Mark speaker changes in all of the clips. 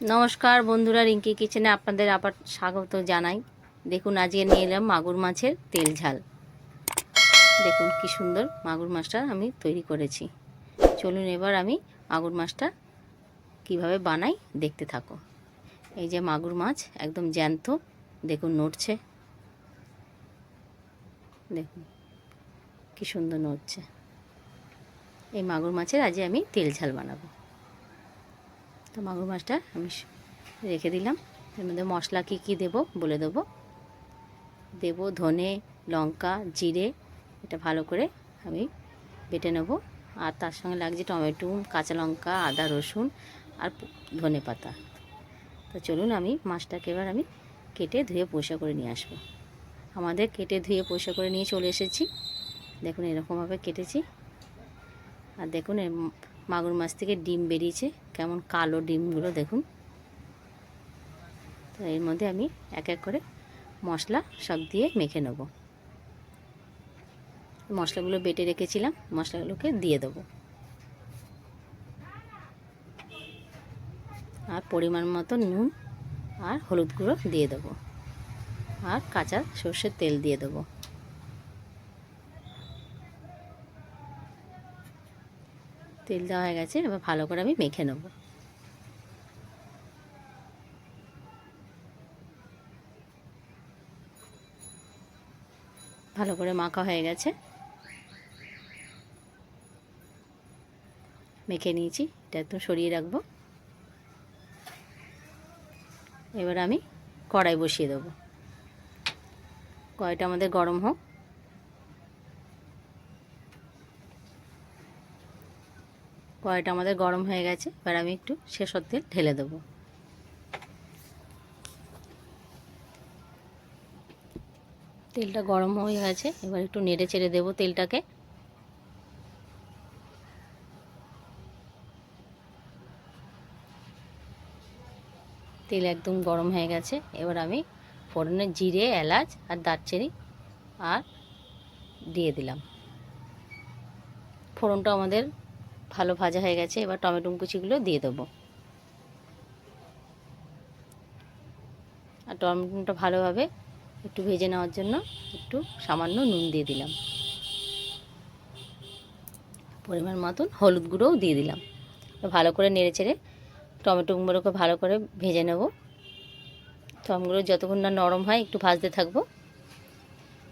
Speaker 1: নমস্কার বন্ধুরা রিঙ্কি কিচেনে আপনাদের আবার স্বাগত জানাই। দেখুন, আজকে নিয়ে এলাম মাগুর মাছের তেল ঝাল। দেখুন কি সুন্দর মাগুর মাছটা আমি তৈরি করেছি। চলুন এবার আমি মাগুর মাছটা কীভাবে বানাই দেখতে থাকো। এই যে মাগুর মাছ একদম জ্যান্ত, দেখুন নড়ছে। দেখুন কি সুন্দর নড়ছে। এই মাগুর মাছের আজকে আমি তেল ঝাল বানাবো। তো মাগুর মাছটা আমি রেখে দিলাম। এর মধ্যে মশলা কী কী দেবো বলে দেবো। দেবো ধনে, লঙ্কা, জিরে, এটা ভালো করে আমি বেটে নেব। আর তার সঙ্গে লাগছে টমেটো, কাঁচা লঙ্কা, আদা, রসুন আর ধনে পাতা। তো চলুন আমি মাছটাকে এবার আমি কেটে ধুয়ে পরিষ্কার করে নিয়ে আসব। আমাদের কেটে ধুয়ে পরিষ্কার করে নিয়ে চলে এসেছি। দেখুন এরকমভাবে কেটেছি। আর দেখুন মাগুর মাছ থেকে ডিম বেরিয়েছে। কেমন কালো ডিমগুলো দেখুন। তো এর মধ্যে আমি এক এক করে মশলা সব দিয়ে মেখে নেব। মশলাগুলো বেটে রেখেছিলাম, মশলাগুলোকে দিয়ে দেবো। আর পরিমাণ মতো নুন আর হলুদ গুঁড়ো দিয়ে দেবো। আর কাঁচা সর্ষের তেল দিয়ে দেবো। তেল দেওয়া হয়ে গেছে, এবার ভালো করে আমি মেখে নেব। ভালো করে মাখা হয়ে গেছে। মেখে নিয়েছি, এটা একটু সরিয়ে রাখব। এবার আমি কড়াই বসিয়ে দেবো। কড়াইটা আমাদের গরম হোক। কড়াইটা আমাদের গরম হয়ে গেছে, এবার আমি একটু শেষর তেল ঢেলে দেবো। তেলটা গরম হয়ে গেছে, এবার একটু নেড়ে চেড়ে দেবো তেলটাকে। তেল একদম গরম হয়ে গেছে, এবার আমি ফোড়নে জিরে, এলাচ আর দারচিনি আর দিয়ে দিলাম। ফোড়নটা আমাদের ভালো ভাজা হয়ে গেছে, এবার টমেটো কুচিগুলো দিয়ে দেবো। আর টমেটোটা ভালোভাবে একটু ভেজে নেওয়ার জন্য একটু সামান্য নুন দিয়ে দিলাম। পরিমাণ মতন হলুদ গুঁড়োও দিয়ে দিলাম। ভালো করে নেড়ে চেড়ে টমেটোগুলোকে ভালো করে ভেজে নেব। টমেটোগুলো যতক্ষণ না নরম হয় একটু ভাজতে থাকব।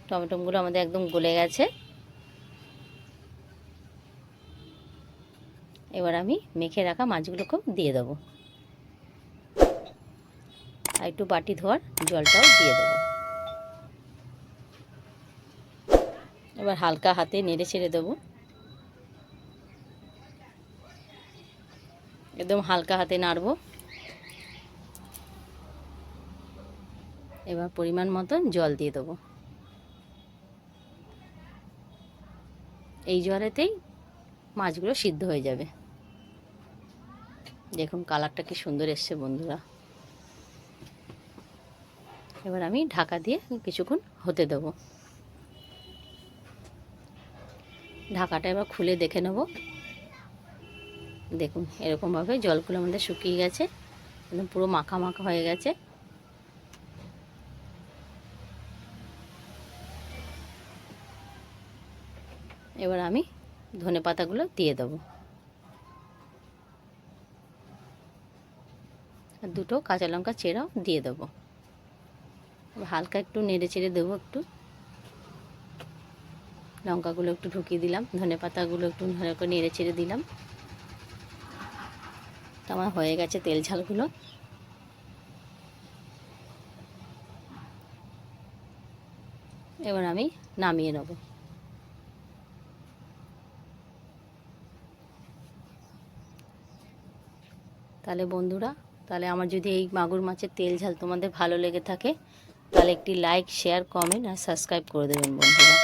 Speaker 1: টমেটোগুলো আমাদের একদম গলে গেছে। এবার আমি মেখে রাখা মাছগুলোকেও দিয়ে দেবো। আর একটু বাটি ধোয়ার জলটাও দিয়ে দেবো। এবার হালকা হাতে নেড়ে ছেড়ে দেবো। একদম হালকা হাতে নাড়বো। এবার পরিমাণ মতন জল দিয়ে দেবো। এই জলেতেই মাছগুলো সিদ্ধ হয়ে যাবে। দেখুন কালারটা কি সুন্দর এসছে বন্ধুরা। এবার আমি ঢাকা দিয়ে কিছুক্ষণ হতে দেবো। ঢাকাটা এবার খুলে দেখে নেব। দেখুন, এরকমভাবে জলগুলো আমাদের শুকিয়ে গেছে, একদম পুরো মাখা মাখা হয়ে গেছে। এবার আমি ধনে পাতাগুলো দিয়ে দেবো। দুটো কাঁচা লঙ্কা চেরাও দিয়ে দেবো। হালকা একটু নেড়ে চেড়ে দেবো একটু। লঙ্কাগুলো একটু ঢুকিয়ে দিলাম, ধনে পাতাগুলো একটু ধরে করে নেড়ে চেড়ে দিলাম। তো আমার হয়ে গেছে তেল ঝালগুলো। এবার আমি নামিয়ে নেব। তাহলে বন্ধুরা তাহলে আমার যদি এই মাগুর মাছের তেল ঝাল তোমাদের ভালো লেগে থাকে, তাহলে একটি লাইক শেয়ার কমেন্ট আর সাবস্ক্রাইব করে দেবেন বন্ধুরা।